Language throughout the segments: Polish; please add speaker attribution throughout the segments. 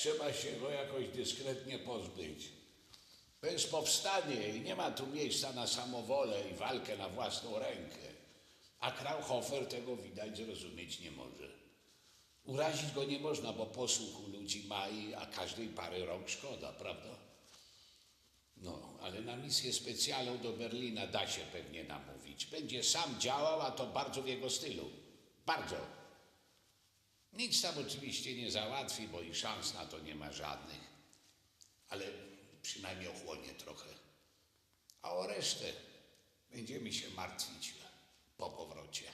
Speaker 1: trzeba się go jakoś dyskretnie pozbyć. To jest powstanie i nie ma tu miejsca na samowolę i walkę na własną rękę. A Krauhofer tego widać zrozumieć nie może. Urazić go nie można, bo posłuch u ludzi ma i a każdej pary rąk szkoda, prawda? No, ale na misję specjalną do Berlina da się pewnie namówić. Będzie sam działał, a to bardzo w jego stylu. Bardzo. Nic tam oczywiście nie załatwi, bo i szans na to nie ma żadnych. Ale przynajmniej ochłonie trochę. A o resztę będziemy się martwić po powrocie.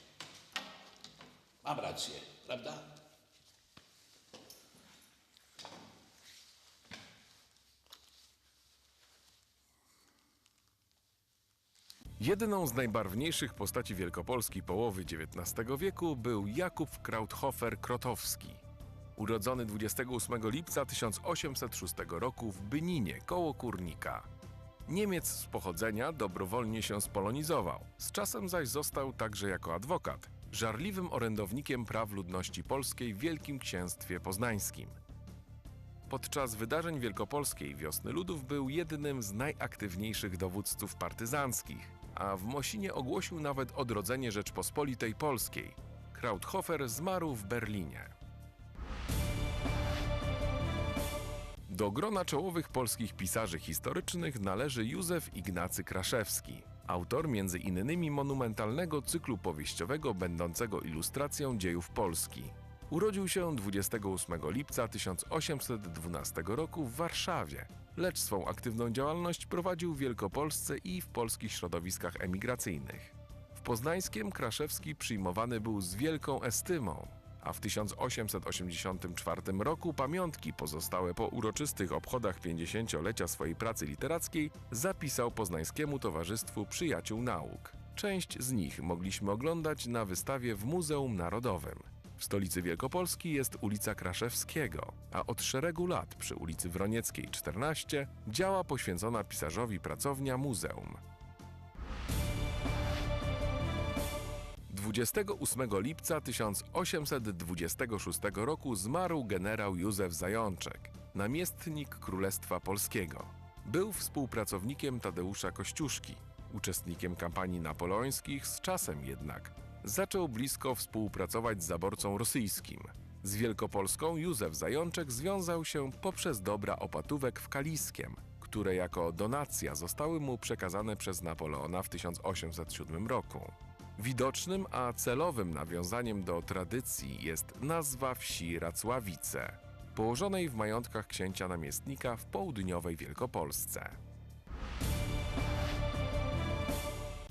Speaker 1: Mam rację, prawda?
Speaker 2: Jedną z najbarwniejszych postaci Wielkopolski połowy XIX wieku był Jakub Krauthofer-Krotowski. Urodzony 28 lipca 1806 roku w Byninie koło Kurnika. Niemiec z pochodzenia dobrowolnie się spolonizował, z czasem zaś został także jako adwokat, żarliwym orędownikiem praw ludności polskiej w Wielkim Księstwie Poznańskim. Podczas wydarzeń wielkopolskiej Wiosny Ludów był jednym z najaktywniejszych dowódców partyzanckich, a w Mosinie ogłosił nawet odrodzenie Rzeczpospolitej Polskiej. Krauthofer zmarł w Berlinie. Do grona czołowych polskich pisarzy historycznych należy Józef Ignacy Kraszewski, autor między innymi monumentalnego cyklu powieściowego będącego ilustracją dziejów Polski. Urodził się 28 lipca 1812 roku w Warszawie, lecz swą aktywną działalność prowadził w Wielkopolsce i w polskich środowiskach emigracyjnych. W Poznańskiem Kraszewski przyjmowany był z wielką estymą, a w 1884 roku pamiątki pozostałe po uroczystych obchodach 50-lecia swojej pracy literackiej zapisał Poznańskiemu Towarzystwu Przyjaciół Nauk. Część z nich mogliśmy oglądać na wystawie w Muzeum Narodowym. W stolicy Wielkopolski jest ulica Kraszewskiego, a od szeregu lat przy ulicy Wronieckiej 14 działa poświęcona pisarzowi pracownia muzeum. 28 lipca 1826 roku zmarł generał Józef Zajączek, namiestnik Królestwa Polskiego. Był współpracownikiem Tadeusza Kościuszki, uczestnikiem kampanii napoleońskich, z czasem jednak zaczął blisko współpracować z zaborcą rosyjskim. Z Wielkopolską Józef Zajączek związał się poprzez dobra opatówek w Kaliskiem, które jako donacja zostały mu przekazane przez Napoleona w 1807 roku. Widocznym, a celowym nawiązaniem do tradycji jest nazwa wsi Racławice, położonej w majątkach księcia namiestnika w południowej Wielkopolsce.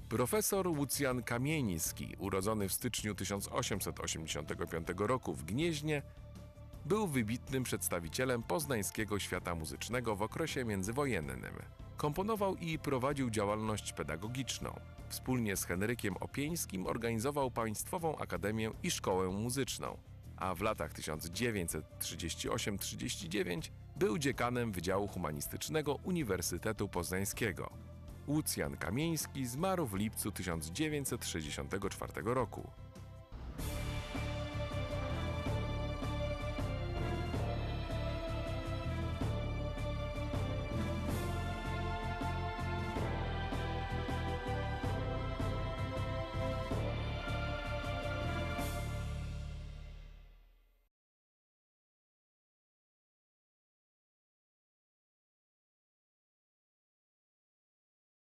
Speaker 2: Profesor Łucjan Kamieński, urodzony w styczniu 1885 roku w Gnieźnie, był wybitnym przedstawicielem poznańskiego świata muzycznego w okresie międzywojennym. Komponował i prowadził działalność pedagogiczną. Wspólnie z Henrykiem Opieńskim organizował Państwową Akademię i Szkołę Muzyczną, a w latach 1938-39 był dziekanem Wydziału Humanistycznego Uniwersytetu Poznańskiego. Łucjan Kamieński zmarł w lipcu 1964 roku.